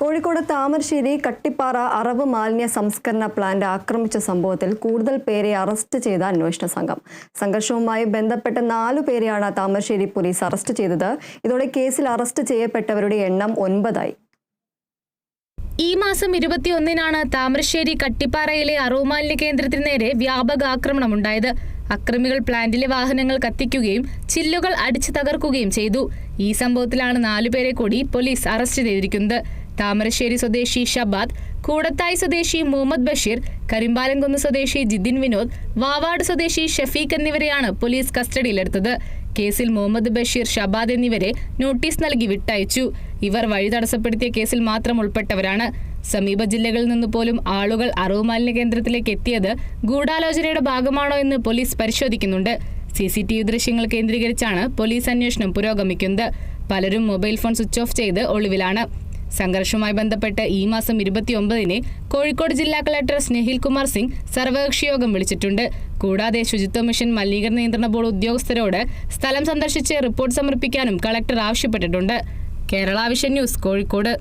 കോഴിക്കോട് താമരശ്ശേരി കട്ടിപ്പാറ അറവ് മാലിന്യ സംസ്കരണ പ്ലാന്റ് ആക്രമിച്ച സംഭവത്തിൽ കൂടുതൽ പേരെ അറസ്റ്റ് ചെയ്ത അന്വേഷണ സംഘം. സംഘർഷവുമായി ബന്ധപ്പെട്ട നാലു പേരെയാണ് താമരശ്ശേരി പോലീസ് അറസ്റ്റ് ചെയ്തത്. ഇതോടെ കേസിൽ അറസ്റ്റ് ചെയ്യപ്പെട്ടവരുടെ എണ്ണം ഒൻപതായി. ഈ മാസം ഇരുപത്തിയൊന്നിനാണ് താമരശ്ശേരി കട്ടിപ്പാറയിലെ അറവുമാലിന്യ കേന്ദ്രത്തിന് നേരെ വ്യാപക ആക്രമണമുണ്ടായത്. അക്രമികൾ പ്ലാന്റിലെ വാഹനങ്ങൾ കത്തിക്കുകയും ചില്ലുകൾ അടിച്ചു തകർക്കുകയും ചെയ്തു. ഈ സംഭവത്തിലാണ് നാലുപേരെ കൂടി പോലീസ് അറസ്റ്റ് ചെയ്തിരിക്കുന്നത്. താമരശ്ശേരി സ്വദേശി ഷബാദ് കൂടത്തായി സ്വദേശി മുഹമ്മദ് ബഷീർ കരിമ്പാലംകുന്ന് സ്വദേശി ജിതിൻ വിനോദ് വാവാട് സ്വദേശി ഷഫീഖ് എന്നിവരെയാണ് പോലീസ് കസ്റ്റഡിയിലെടുത്തത്. കേസിൽ മുഹമ്മദ് ബഷീർ ഷബാദ് എന്നിവരെ നോട്ടീസ് നൽകി വിട്ടയച്ചു. ഇവർ വഴി തടസ്സപ്പെടുത്തിയ കേസിൽ മാത്രം ഉൾപ്പെട്ടവരാണ്. സമീപ ജില്ലകളിൽ നിന്ന് പോലും ആളുകൾ അറവുമാലിന്യ കേന്ദ്രത്തിലേക്ക് എത്തിയത് ഗൂഢാലോചനയുടെ ഭാഗമാണോ എന്ന് പോലീസ് പരിശോധിക്കുന്നുണ്ട്. സി സി ടി വി ദൃശ്യങ്ങൾ കേന്ദ്രീകരിച്ചാണ് പോലീസ് അന്വേഷണം പുരോഗമിക്കുന്നത്. പലരും മൊബൈൽ ഫോൺ സ്വിച്ച് ഓഫ് ചെയ്ത് ഒളിവിലാണ്. സംഘർഷവുമായി ബന്ധപ്പെട്ട് ഈ മാസം ഇരുപത്തിയൊമ്പതിന് കോഴിക്കോട് ജില്ലാ കളക്ടർ സ്നേഹിൽ കുമാർ സിംഗ് സർവകക്ഷി യോഗം വിളിച്ചിട്ടുണ്ട്. കൂടാതെ ശുചിത്വ മിഷൻ മലിനീകരണ നിയന്ത്രണ ബോർഡ് ഉദ്യോഗസ്ഥരോട് സ്ഥലം സന്ദർശിച്ച് റിപ്പോർട്ട് സമർപ്പിക്കാനും കളക്ടർ ആവശ്യപ്പെട്ടിട്ടുണ്ട്. Kerala vision news Kozhikode.